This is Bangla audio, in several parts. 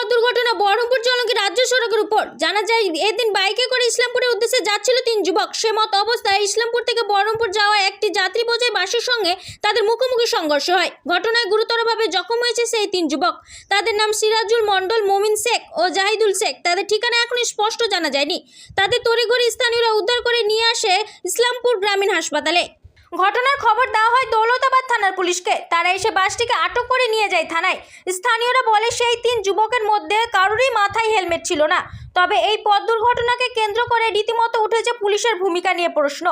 পথ দুর্ঘটনা বহরমপুর চলঙ্গি রাজ্য সড়কের উপর। জানা যায়, এদিন বাইকে করে ইসলামপুরের উদ্দেশ্যে যাচ্ছিল তিন যুবক। সে মত অবস্থায় ইসলামপুর থেকে বহরমপুর যাওয়া একটি যাত্রী বোঝাই বাসের সঙ্গে তাদের মুখোমুখি সংঘর্ষ হয়। ঘটনায় গুরুতরভাবে জখম হয়েছে সেই তিন যুবক। তাদের নাম সিরাজুল মণ্ডল, মমিন শেখ ও জাহিদুল শেখ। তাদের ঠিকানা এখনও স্পষ্ট জানা যায়নি। তাদের তড়িঘড়ি স্থানীয়রা উদ্ধার করে নিয়ে আসে ইসলামপুর গ্রামীণ হাসপাতালে। ঘটনার খবর দেওয়া হয় দৌলতাবাদ থানার পুলিশকে। তারা এসে বাসটিকে আটক করে নিয়ে যায় থানায়। স্থানীয়রা বলে, সেই তিন যুবকের মধ্যে কারোরই মাথায় হেলমেট ছিল না। তবে এই পথ দুর্ঘটনাকে কেন্দ্র করে রীতিমতো উঠেছে পুলিশের ভূমিকা নিয়ে প্রশ্ন।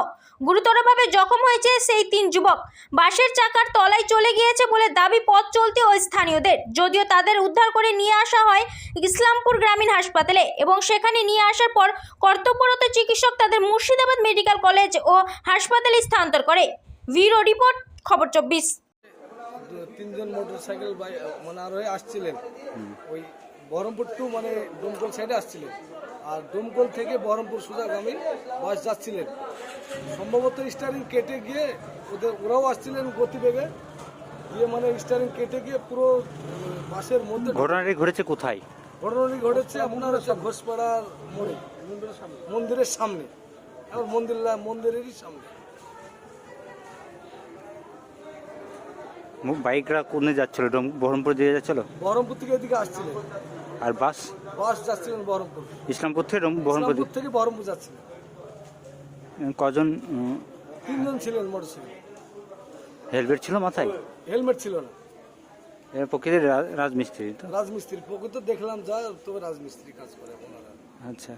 গুরুতরভাবে জখম হয়েছে সেই তিন যুবক। বাসের চাকার তলায় চলে গিয়েছে বলে দাবি পথ চলতি ও স্থানীয়দের। যদিও তাদের উদ্ধার করে নিয়ে আসা হয় ইসলামপুর গ্রামীণ হাসপাতালে এবং সেখানে নিয়ে আসার পর কর্তব্যরত চিকিৎসক তাদের মুর্শিদাবাদ মেডিকেল কলেজ ও হাসপাতালে স্থানান্তর করে। ভিরো রিপোর্ট খবর চব্বিশ। তিনজন মোটর সাইকেল মানে আরোহী আসছিলেন। ওই বহরমপুর টু মানে ডোমকল সাইডে আসছিলেন আর ডোমকল থেকে বহরমপুর সোজাগামী বাস যাচ্ছিলেন। সম্ভবত স্টারিং কেটে গিয়ে ওদের ওরাও আসছিলেন গতিবেগে। গিয়ে মানে স্টারিং কেটে গিয়ে পুরো বাসের মধ্যে ঘটনাটি ঘটেছে কোথায়? ঘটনাটি ঘটেছে আপনার হচ্ছে ঘোষপাড়ার মোড়ে মন্দিরের সামনে। এখন মন্দির মন্দিরেরই সামনে। বাইকরা কোনে যাচ্ছিল? বহরমপুর দিয়ে যাচ্ছিল? বহরমপুর থেকে এদিকে আসছিলেন। আর বাস? বাস যাচ্ছিলেন বহরমপুর। ইসলামপুর থেকে বহরমপুর থেকে বহরমপুর যাচ্ছিলেন। দিয়ে- কজন তিনজন ছিলেন মোটরসাইকেল। হেলমেট ছিল মাথায়? হেলমেট ছিল না। এর প্রকৃতির রাজমিস্ত্রি তো। রাজমিস্ত্রি প্রকৃত দেখলাম যা তবে রাজমিস্ত্রি কাজ করে ওনারা। আচ্ছা।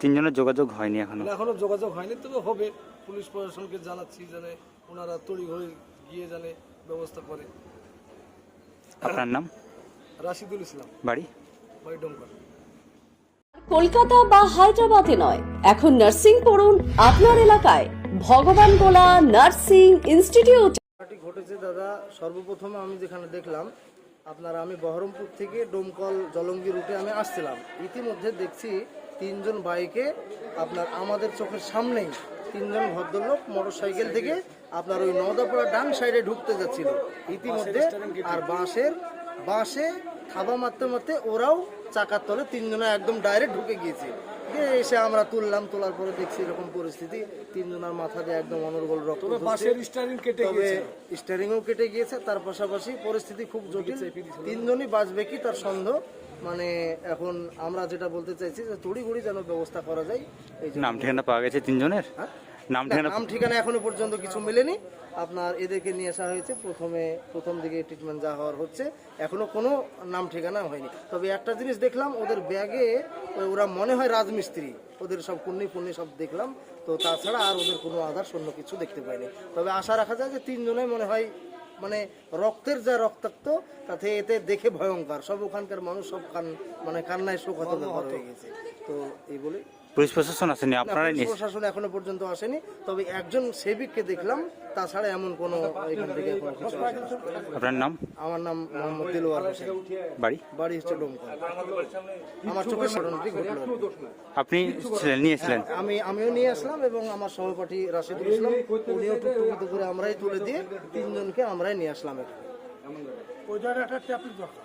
তিনজনের যোগাযোগ হয়নি এখনও? এখনও যোগাযোগ হয়নি তবে হবে। পুলিশ প্রশাসনকে জানাচ্ছি জানে ওনারা তড়ি হয়ে গিয়ে জানে ব্যবস্থা করে। আপনার নাম? রাশিদুল ইসলাম। বাড়ি? বাড়ি ডোমকর কলকাতা বা হায়দ্রাবাদে নয় এখন নার্সিং পড়ুন আপনার এলাকায়। ভগবান গোলা নার্সিং ইনস্টিটিউট। ঘটনাটি ঘটেছে দাদা সর্বপ্রথমে আমি যেখানে দেখলাম আপনার আমি বহরমপুর থেকে ডোমকল জলঙ্গি রুটে আমি আসছিলাম। ইতিমধ্যে দেখছি তিনজন বাইকে আপনার আমাদের চোখের সামনেই তিনজন ভদ্রলোক মোটরসাইকেল থেকে আপনার ওই নওদাপাড়া ডান সাইডে ঢুকতে যাচ্ছিল। ইতিমধ্যে আর বাঁশের, বাঁশে থাবা মারতে মারতে ওরাও চাকার তলে তিনজনে একদম ডাইরেক্ট ঢুকে গিয়েছে। গিয়ে এসে আমরা তুললাম তোলার পরে দেখছি এরকম পরিস্থিতি। তিনজনের মাথা দিয়ে একদম অনর্গল রক্ত তবে স্টারিং কেটে গিয়ে গিয়েছে। স্টারিংও কেটে গিয়েছে তার পাশাপাশি পরিস্থিতি খুব জটিল। তিনজনই বাঁচবে কি তার সন্দেহ। মানে এখন আমরা যেটা বলতে চাইছি যে তড়িঘড়ি যেন ব্যবস্থা করা যায় নাম ঠিকানা পাওয়া গেছে তিনজনের? হ্যাঁ? নাম ঠিকানা নাম ঠিকানা এখনও পর্যন্ত কিছু মেলেনি। আপনার এদেরকে নিয়ে আসা হয়েছে। প্রথমে প্রথম দিকে ট্রিটমেন্ট যা হওয়ার হচ্ছে। এখনও কোনো নাম ঠিকানা হয়নি। তবে একটা জিনিস দেখলাম ওদের ব্যাগে ওরা মনে হয় রাজমিস্ত্রি। ওদের সব কুন্নি ফুন্নি সব দেখলাম। তো তাছাড়া আর ওদের কোনো আধার অন্য কিছু দেখতে পাইনি। তবে আশা রাখা যায় যে তিনজনে মনে হয় মানে রক্তের যা রক্তাক্ত তাতে এতে দেখে ভয়ঙ্কর সব ওখানকার মানুষ সব কান মানে কান্নায় শোকাত ব্যাপার হয়ে গেছে। তো এই বলে পুলিশ প্রশাসন আসেনি আপনারাই পুলিশ নিয়ে প্রশাসন এখনও পর্যন্ত আসেনি তবে একজন সেবিককে দেখলাম তাছাড়া এমন কোনো এখান থেকে কোনো কিছু আসেনি। আপনার নাম? আমার নাম মোহাম্মদ দিলওয়ার হোসেন। বাড়ি? বাড়ি হচ্ছে ডোমকল। আমার চোখের ঘটনাটি ঘটলো। আর কি। আপনি ছিলেন নিয়েছিলেন? আমি আমিও নিয়ে আসলাম এবং আমার সহপাঠী রাশিদুল ইসলাম উনিও টুকটুকিতে করে আমরাই তুলে দিয়ে তিনজনকে আমরাই নিয়ে আসলাম এখানে। ওই জায়গাটা ট্যাপলি দরকার।